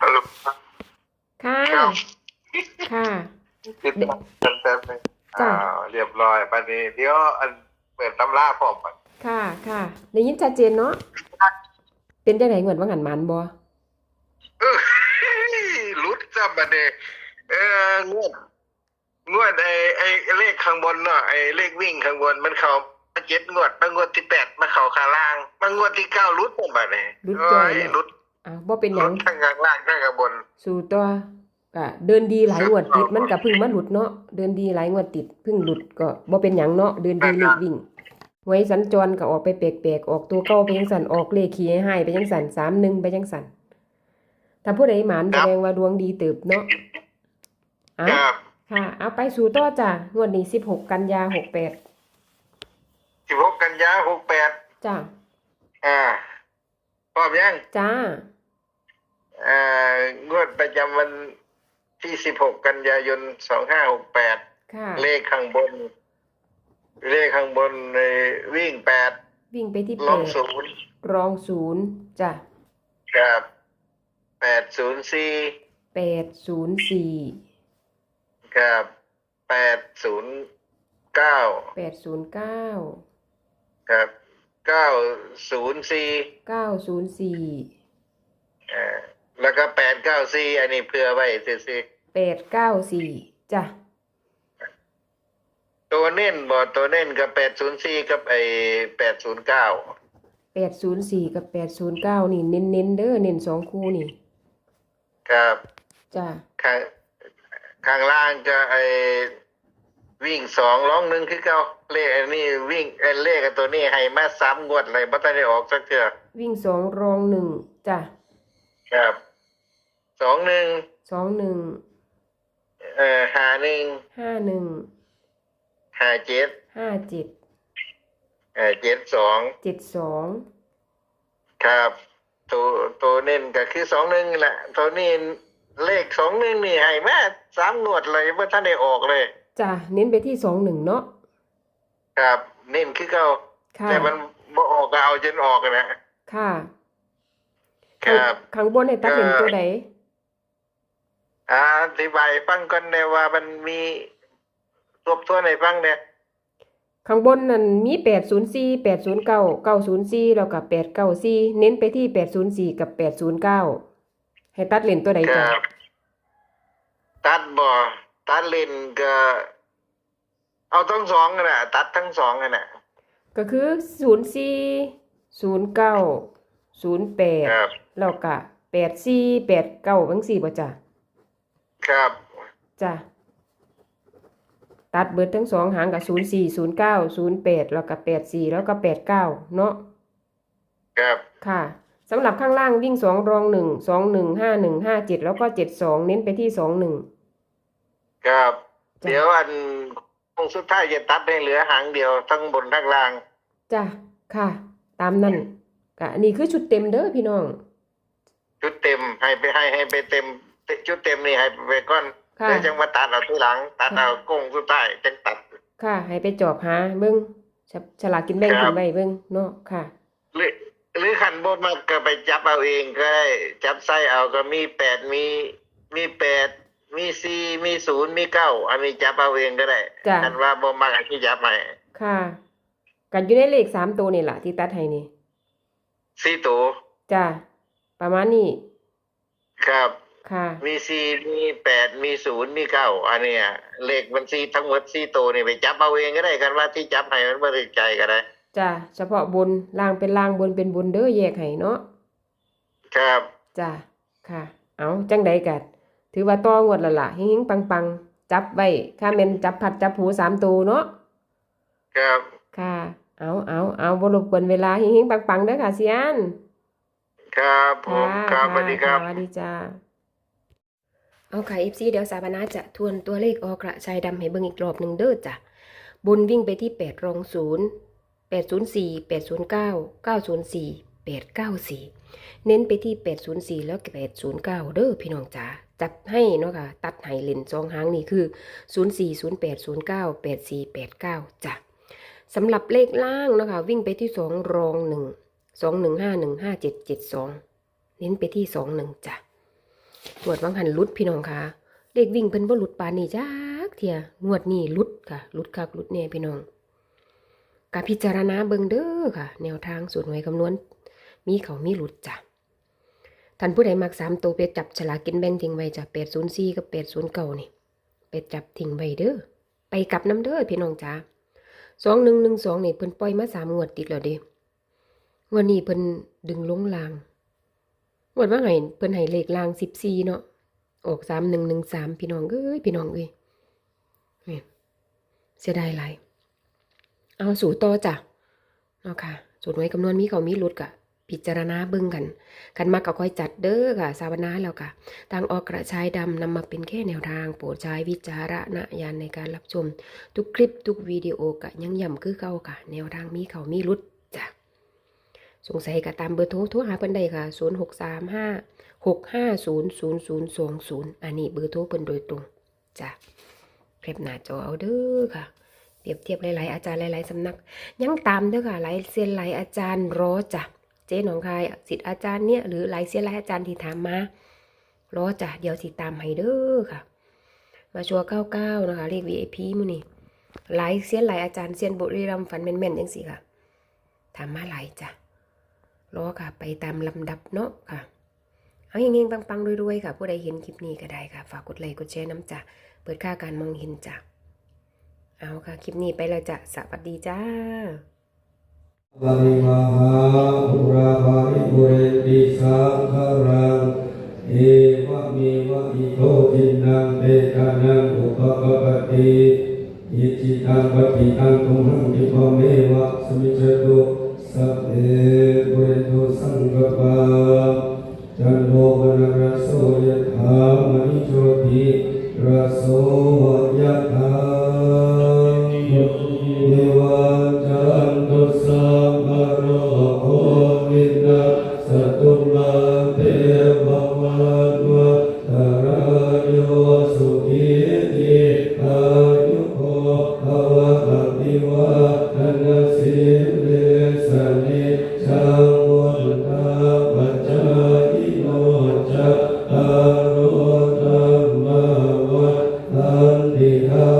ฮัลโหลค่ะครับค่ะติดต่อกันแป๊บนึงจ้ะอ่าเรียบร้อยปันนี้เดี๋ยวอันเปิดตำราพร้อมกันค่ะค่ะได้ยินชัดเจนเนาะเป็นจังไดเหมือนว่างันหมันบ่เออรุดจับบัดเดเอองวดงวดไอ้ไอ้เลขข้างบนเนาะไอ้เลขวิ่งข้างบนมันเข้ามาเจ็ดงวดมางวดที่แปดมาเข้าข้างล่างมางวดที่เก้ารุดจังบัดเดรุดโอ้จ้อยยเลยรุด อะบ่เป็นหยัรุงดทั้งข้างล่างทั้งข้างบน สู่ตัวก็เดินดีหลายงวดติดมันก็เพึ่งมาหลุดเนาะเดินดีหลายงวดติดเพึ่งหลุดก็บ่เป็นหยังเนาะเดินดีเลขวิ่งไว้สัญจรก็ออกไปแปลกๆออกตัวเก่าไปจังสั่นออกเลขขี้ให้ๆไปจังสั่น31ไปจังสั่นถ้าผู้ใดหมานแสดงว่าดวงดีเติบเนาะอะครับ ค่ะเอาไปสู่ต่อจ้ะงวดนี้16กันยา68สิบหกกันยาหกแปดจ้ะอ่าพร้อมยังจ้าอ่างวด ประจำวันที่สิบหกกันยายนสองห้าหกแปดค่ะ เลขข้างบน เลขข้างบนในวิ่งแปดวิ่งไปที่ลแปงดศูนย์รองศูนย์จ้ะกับแปดศูนย์สี่แปดศูนย์สี่กับแปดศูนย์เก้าแปดศูนย์เก้ากับเก้าศูนย์สี่เก้าศูนย์สี่อ่า แล้วก็แปดเก้าสี่อันนี้เพื่อไว้ซื้อแปดเก้าสี่จ้ะๆตัวเน้นบอตัวเน้นกับแปดศูนย์สี่กับไอแปดศูนย์เก้าแปดศูนย์สี่กับแปดศูนย์เก้านี่เน้นเน้นๆเด้อเน้นสองคู่นี่ครับจ้ะข้างข้างล่างจะไอวิ่งสองร้องหนึ่งคือเก่าเลขอันนี้วิ่งไอเลขอันตัวนี้ให้มาสามงวดเลยบัตได้ออกสักเทื่อวิ่งสองรองหนึ่งจ้ะครับ สองหนึ่งสองหนึ่งเอ่อหาหนึ่งห้าหนึ่งหาเจ็ดห้าเจ็ดเอ่อเจ็ดสองเจ็ดสองครับตัวตัวเน้นก็คือสองหนึ่งแหละตัวนี้เลขสองหนึ่งนี่ให้มาสามงวดเลยบัตได้ออกเลยจ้ะเน้นไปที่สองหนึ่งเนาะครับ เน้นคือเก่าค่ะแต่มันบ่ออกก็เอาจนออกนะค่ะ ครับ ข้างบนให้ตัดเห็นตัวใด อ่าอธิบายฟังก่อนเนี่ยว่ามันมีทบทวนให้ฟังเนี่ยข้างบนนั่นมีแปดศูนย์สี่แปดศูนย์เก้าเก้าศูนย์สี่แล้วกับแปดเก้าสี่เน้นไปที่แปดศูนย์สี่กับแปดศูนย์เก้าให้ตัดเลนตัวใดคจ้ะรับตัดบ่ตัดเลนก็ เอาทั้งสองกันน่ะ ตัดทั้งสองกันน่ะ ก็คือศูนย์สี่ศูนย์เก้าศูนย์แปดครับ แล้วก็แปดสี่แปดเก้าบังสี่ป่ะจ้ะ ครับจ้ะตัดเบิดทั้งสองหางกับศูนย์สี่ศูนย์เก้าศูนย์แปดแล้วก็แปดสี่แล้วก็แปดเก้าเนาะครับค่ะสำหรับข้างล่างวิ่งสองรองหนึ่งสองหนึ่งห้าหนึ่งห้าเจ็ดแล้วก็เจ็ดสองเน้นไปที่สองหนึ่งครับจ้ะเดี๋ยวอันคงสุดท้ายจะตัดให้เหลือหางเดียวทั้งบนทั้งล่างจ้ะค่ะ ตามนั่นก็อันนี้คือชุดเต็มเด้อพี่น้อง ชุดเต็มให้ไปให้ให้ไปเต็ม ชุดเต็มนี่ให้ไปก่อนค่ะเดี๋ยวจังมาตัดเอาทีหลัง ตัดเอากงสุดท้ายจังตัด ค่ะ ให้ไปจอบหาเบิ้งฉฉลากกินแบ่งครักิบนไว้เบิ้งเนาะค่ะ หรือหรือขันบนมาก็ไปจับเอาเองก็ได้จับไส้เอาก็มีแปดมี มีแปดมีสี่มีศูนย์มีเก้าอันนี้จับเอาเองก็ได้จ้ะอันว่าบ่มักอันที่จับให้ค่ะกันอยู่ในเลขสามตัวนี่แหละที่ตัดให้นี่สี่ตัวจ้ะประมาณนี้ครับ ค่ะ มีสี่มีแปดมีศูนย์มีเก้าอันเนี้ยเลขบัญชีทั้งหมดสี่ตัวนี่ไปจับเอาเองก็ได้กันว่าที่จับให้มันบ่ได้ใจก็ได้ จ้ะเฉพาะบนล่างเป็นล่างบนเป็นบนเด้อแยกให้เนาะครับ จ้ะค่ะ เอาจังใดกัดถือว่าต่องวดและล่ะหิงๆปังๆ จับไว้ค่าแม่นจับผัดจับหูสามตัวเนาะครับค่ะ เอาเอาเอาบ่รบกวนเวลาหิงๆปังๆเด้อค่ะเซียนครับผมค่ะครับสวัสดีครับะสวัสดีจ้า เอาค่ะอีฟซีเดี๋ยวสาบานาจะทวนตัวเลขออกระชายดำให้เบิ่งอีกรอบหนึ่งเด้อจ้ะบนวิ่งไปที่แปดรองศูนย์แปดศูนย์สี่แปดศูนย์เก้าเก้าศูนย์สี่แปดเก้าสี่เน้นไปที่แปดศูนย์สี่แล้วแปดศูนย์เก้าเด้อพี่น้องจ๋าจับให้นะคะตัดไห้เลนสองหางนี่คือศูนย์สี่ศูนย์แปดศูนย์เก้าแปดสี่แปดเก้าจ้ะสำหรับเลขล่างนะคะวิ่งไปที่สองรองหนึ่งสองหนึ่งห้าหนึ่งห้าเจ็ดเจ็ดสองเน้นไปที่สองหนึ่งจ้ะ ตรวจวังหันลุดพี่น้องค่ะเลขวิ่งเพิ่นบ่หลุดปานนี้จักเทียงวดนี้ลุดค่ะลุดคักลุดแน่พี่น้องกะพิจารณาเบิ่งเด้อค่ะ แนวทางสูตรหวยคำนวณ มีเขามีหลุดจ้ะท่านผู้ใดมักสามตัวไปจับฉลากกินแบ่งทิ้งไว้จ้ะแปดศูนย์สี่กับแปดศูนย์เก้านี่ไปจับทิ้งไว้เด้อไปกลับน้ำเด้อพี่น้องจ้าสองหนึ่งหนึ่งสองนี่เพิ่นปล่อยมาสามงวดติดแล้วเด้งวันนี้เพิ่นดึงลงลาง งวดว่าไงเพิ่นให้เลขลางสิบสี่เนาะออกสามหนึ่งหนึ่งสามพี่น้องเอ้ยพี่น้องเอ้ยเสียดายหลายเอาสู่ต่อจ้ะเนาะค่ะสูตรไว้คำนวณมีเขามีหลุดกะพิจารณาเบิ่งกันกันมากก็ค่อยจัดเด้อค่ะ สาวนาแล้วค่ะทางออกกระชายดำนำมาเป็นแค่แนวทาง โปรดใช้วิจารณญาณในการรับชม ทุกคลิปทุกวิดีโอกะยังย่ำคือเก่าค่ะ แนวทางมีเขามีรุด สงสัยก็ตามเบอร์โทรโทรหาเพิ่นได้ค่ะ 0 6 3 5 6 5 0 0 0 2 0 อันนี้เบอร์โทรเพิ่นโดยตรงจ้ะแคปหน้าจอเอาเด้อค่ะ เปรียบเทียบหลายๆอาจารย์หลายๆสำนัก ยังตามเด้อค่ะหลายเซียนหลายอาจารย์รอจ้ะเจ๊หนองคายสิทธิ์อาจารย์เนี่ยหรือหลายเสียนหลายอาจารย์ที่ถามมารอจ้ะเดี๋ยวสิตามให้เด้อค่ะ มาชัวร์เก้าเก้านะคะเลข VIP มื้อนี้หลายเสียนหลายอาจารย์เซียนบุรีรัมย์ฝันแม่นๆจังสิค่ะถามมาหลายจ้ะ รอค่ะ ไปตามลำดับเนาะค่ะ เอาเฮงๆปังๆรวยๆค่ะ ผู้ใดเห็นคลิปนี้ก็ได้ค่ะ ฝากกดไลค์กดแชร์น้ำจ้ะเปิดค่าการมองเห็นจ้ะเอาค่ะ คลิปนี้ไปแล้วจ้ะสวัสดีจ้าบริวาหาอุราภาริปุเรติสังขรังเอวะเมวะอิโตทินังเบตานังอุปกปติอิจิตังปฏิตังตุมหังคิปเมวะสมิจตุ สัพเพปุริโตสังกปาจันโทปนรสโสยถามณิโชติรสโสยถา น